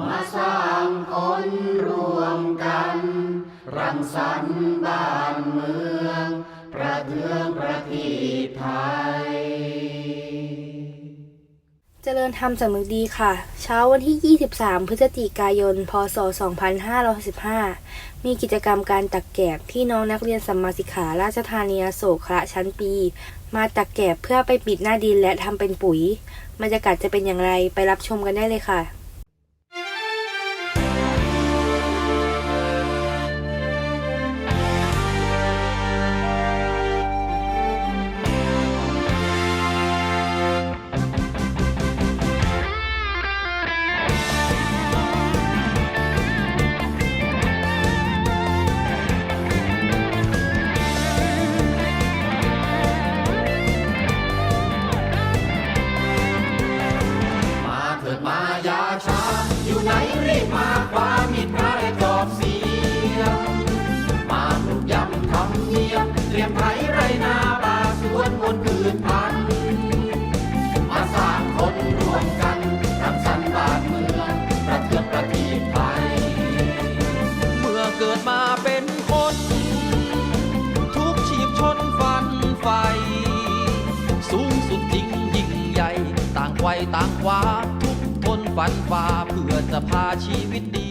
มาสร้างคนรวมกัน รังสรรค์บ้านเมือง ประเทืองประทศไทย เจริญธรรมสำนึกดีค่ะ เช้าวันที่ 23 พฤศจิกายน พศ 2515มีกิจกรรมการตักแกบที่น้องนักเรียนสัมมาสิกขาราชธานีอโศกคละชั้นปี มาตักแกบเพื่อไปปิดหน้าดินและทำเป็นปุ๋ยบรรยากาศจะเป็นอย่างไรไปรับชมกันได้เลยค่ะ มาเถิดมายาช้าอยู่ไหนรีบมาคว้ามิดพระและจอบเสียงมาปลุกยำทำเนียมเตรียมไถไรนาป่าสวนบนคืนพันมาสร้างคนรวมกันรังสรรบ้านเมืองประเทืองประเทศไทยเมื่อเกิดมาเป็นคน ทุกชีพชนฟันไฟ สูงสุดจริงยิ่งใหญ่ ต่างไกวต่างควาทุกท นฝันฝ่าเพื่อจะพาชีวิตดี